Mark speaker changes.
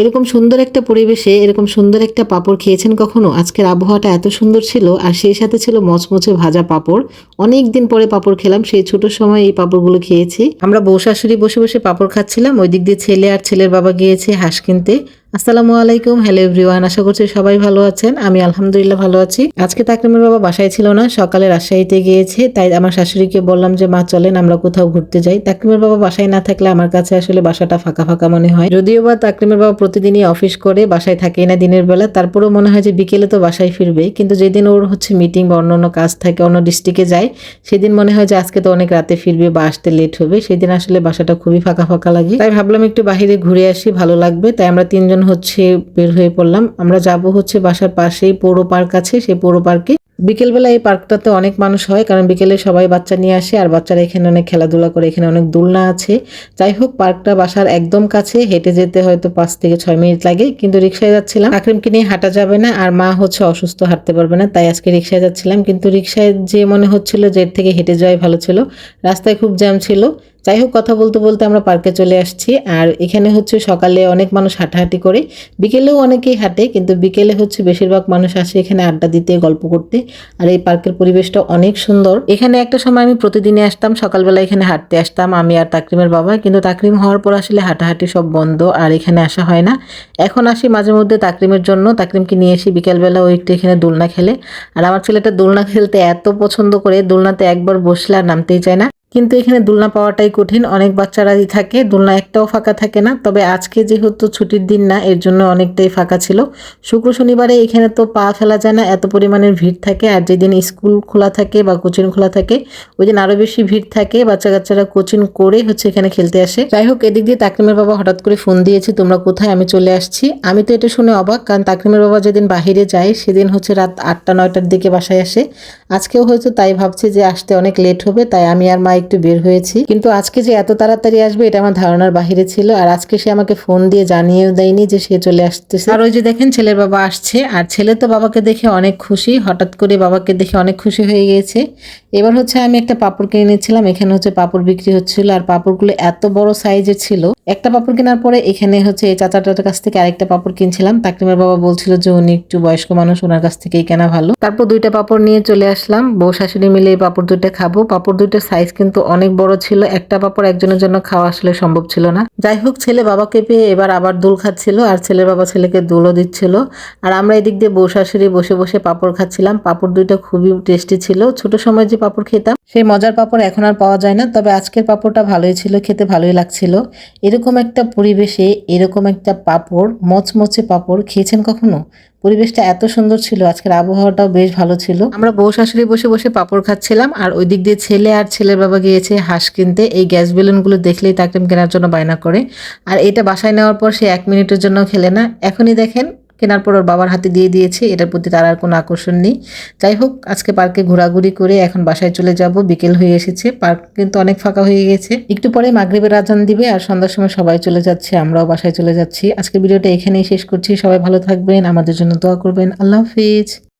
Speaker 1: এরকম সুন্দর একটা পরিবেশে এরকম সুন্দর একটা পাপড় খেয়েছেন কখনো? আজকের আবহাওয়াটা এত সুন্দর ছিল আর সেই সাথে ছিল মচমচে ভাজা পাপড়। অনেক দিন পরে পাপড় খেলাম, সেই ছোট সময় এই পাপড়গুলো খেয়েছি। আমরা বউ শাশুড়ি বসে বসে পাপড় খাচ্ছিলাম ওই দিক দিয়ে ছেলে আর ছেলের বাবা গিয়েছে হাঁস কিনতে। আসসালামু আলাইকুম। হ্যালো এভরিওয়ান আশা করছি সবাই ভালো আছেন। আমি আলহামদুলিল্লাহ ভালো আছি। আজকে তাকরিমের বাবা বাসায় ছিল না, সকালে রাজশাহীতে গিয়েছে, তাই আমার শাশুড়িকে বললাম যে, মা, চলেন, আমরা কোথাও ঘুরতে যাই। তাকরিমের বাবা বাসায় না থাকলে আমার কাছে আসলে বাসাটা ফাঁকা ফাঁকা মনে হয়। যদিও বা তাকরিমের বাবা প্রতিদিনই অফিস করে, বাসায় থাকেই না দিনের বেলা, তারপরেও মনে হয় যে, বিকেলে তো বাসায় ফিরবে কিন্তু যেদিন ওর হচ্ছে মিটিং বা অন্য অন্য কাজ থাকে, অন্য ডিস্ট্রিক্টে যায়, সেদিন মনে হয় যে, আজকে তো অনেক রাতে ফিরবে বা আসতে লেট হবে। সেদিন আসলে বাসাটা খুবই ফাঁকা ফাঁকা লাগে। তাই ভাবলাম একটু বাইরে ঘুরে আসি, ভালো লাগবে। তাই আমরা তিনজন হচ্ছে বের হয়ে পড়লাম। আমরা যাব হচ্ছে বাসার পাশেই পৌর পার্ক আছে, সেই পৌর পার্কে। বিকেলবেলা এই পার্কটাতে অনেক মানুষ হয়, কারণ বিকেলে সবাই বাচ্চা নিয়ে আসে, আর বাচ্চারা এখানে অনেক খেলাধুলা করে, এখানে অনেক দোলনা আছে। যাই হোক, পার্কটা বাসার একদম কাছে, হেঁটে যেতে হয়তো পাঁচ থেকে ছয় মিনিট লাগে, কিন্তু রিক্সায় যাচ্ছিলাম। আকরিমকে নিয়ে হাঁটা যাবে না, আর মা হচ্ছে অসুস্থ, হাঁটতে পারবে না, তাই আজকে রিক্সায় যাচ্ছিলাম। কিন্তু রিক্সায় যে মনে হচ্ছিল যে থেকে হেঁটে যাওয়াই ভালো ছিল, রাস্তায় খুব জ্যাম ছিল। যাই হোক কথা বলতে বলতে আমরা পার্কে চলে আসছি। আর এখানে হচ্ছে সকালে অনেক মানুষ হাঁটাহাঁটি করে। বিকেলেও অনেকেই হাঁটে, কিন্তু বিকেলে হচ্ছে বেশিরভাগ মানুষ আসে এখানে আড্ডা দিতে, গল্প করতে। আর এই পার্কের পরিবেশটা অনেক সুন্দর। এখানে একটা সময় আমি প্রতিদিনই আসতাম, সকালবেলা এখানে হাঁটতে আসতাম আমি আর তাকরিমের বাবা। কিন্তু তাকরিম হওয়ার পর আসলে হাঁটাহাঁটি সব বন্ধ, আর এখানে আসা হয় না। এখন আসি মাঝে মধ্যে তাকরিমের জন্য। তাকরিমকে নিয়ে এসি বিকেলবেলা ও একটু এখানে দোলনা খেলে। আর আমার ছেলেটা দোলনা খেলতে এত পছন্দ করে, দোলনাতে একবার বসলে আর নামতেই চায় না। কিন্তু এখানে দোলনা পাওয়াটাই কঠিন। অনেক বাচ্চারাই থাকে, দোলনা একটাও ফাঁকা থাকে না। তবে আজকে যেহেতু ছুটির দিন না, এর জন্য অনেকটাই ফাঁকা ছিল। শুক্র শনিবারে এখানে তো পা ফেলা যায় না, এত পরিমাণের ভিড় থাকে। আর যেদিন স্কুল খোলা থাকে বা কোচিং খোলা থাকে, ওই দিন আরও বেশি ভিড় থাকে। বাচ্চা কাচ্চারা কোচিং করে হচ্ছে এখানে খেলতে আসে। যাই হোক, এদিক দিয়ে তাকরিমের বাবা হঠাৎ করে ফোন দিয়েছে, তোমরা কোথায়? আমি চলে আসছি। আমি তো এটা শুনে অবাক, কারণ তাকরিমের বাবা যেদিন বাহিরে যায়, সেদিন হচ্ছে রাত আটটা, নয়টার দিকে বাসায় আসে। আজকেও হয়তো তাই ভাবছি যে আসতে অনেক লেট হবে, তাই আমি আর মা একটু বের হয়েছি। কিন্তু আজকে যে এত তাড়াতাড়ি আসবে, এটা আমার ধারণার বাহিরে ছিল। আর আজকে সে আমাকে ফোন দিয়ে জানিয়েও দেয়নি যে সে চলে আসতেছে। আর ওই যে দেখেন, ছেলের বাবা আসছে। আর ছেলে তো বাবাকে দেখে অনেক খুশি। হঠাৎ করে বাবাকে দেখে অনেক খুশি হয়ে গিয়েছে। এবার হচ্ছে আমি একটা পাপড় কিনে নিচ্ছিলাম এখানে হচ্ছে পাপড় বিক্রি হচ্ছিল। আর পাপড়গুলো এত বড় সাইজের ছিল। একটা পাপড় কেনার পরে এখানে হচ্ছে এই চাচাটার কাছ থেকে আরেকটা পাপড় কিনছিলাম। তাকরিমের বাবা বলছিল যে উনি একটু বয়স্ক মানুষ ওনার কাছ থেকেই কেনা ভালো। তারপর দুইটা পাপড় নিয়ে চলে আসলাম, বউ শাশুড়ি মিলে এই পাপড় দুইটা খাব। পাপড় দুইটার সাইজ কিন্তু অনেক বড় ছিল, একটা পাপড় একজনের জন্য খাওয়া আসলে সম্ভব ছিল না। যাই হোক, ছেলে বাবাকে পেয়ে এবার আবার দুল খাচ্ছিল, আর ছেলের বাবা ছেলেকে দুলও দিচ্ছিল। আর আমরা এদিক দিয়ে বউ শাশুড়ি বসে বসে পাপড় খাচ্ছিলাম। পাপড় দুইটা খুবই টেস্টি ছিল। ছোট সময় যে পাপড় খেতাম সেই মজার পাপড় এখন আর পাওয়া যায় না, তবে আজকের পাপড়টা ভালোই ছিল, খেতে ভালোই লাগছিল। এরকম একটা পরিবেশে, এরকম একটা পাপড়, মচমচে পাপড় খেয়েছেন কখনো? পরিবেশটা এত সুন্দর ছিল, আজকের আবহাওয়াটাও বেশ ভালো ছিল। আমরা বউ শাশুড়ি বসে বসে পাপড় খাচ্ছিলাম, আর ওই দিক দিয়ে ছেলে আর ছেলের বাবা গিয়েছে হাঁস কিনতে। এই গ্যাস বেলুনগুলো দেখলেই তাকরিম কেনার জন্য বায়না করে। আর এটা বাসায় নেওয়ার পর সে এক মিনিটের জন্য খেলে না। এখনই দেখেন কেনার পর ওর বাবার হাতে দিয়ে দিয়েছে, এটার প্রতি তার আর কোনো আকর্ষণ নেই। যাই হোক, আজকে পার্কে ঘোরাঘুরি করে এখন বাসায় চলে যাব, বিকেল হয়ে এসেছে, পার্ক কিন্তু অনেক ফাঁকা হয়ে গেছে। একটু পরে মাগরীবের আজান দিবে আর সন্ধ্যার সময় সবাই চলে যাচ্ছে, আমরাও বাসায় চলে যাচ্ছি। আজকের ভিডিওটা এখানেই শেষ করছি, সবাই ভালো থাকবেন, আমাদের জন্য দোয়া করবেন, আল্লাহ হাফিজ।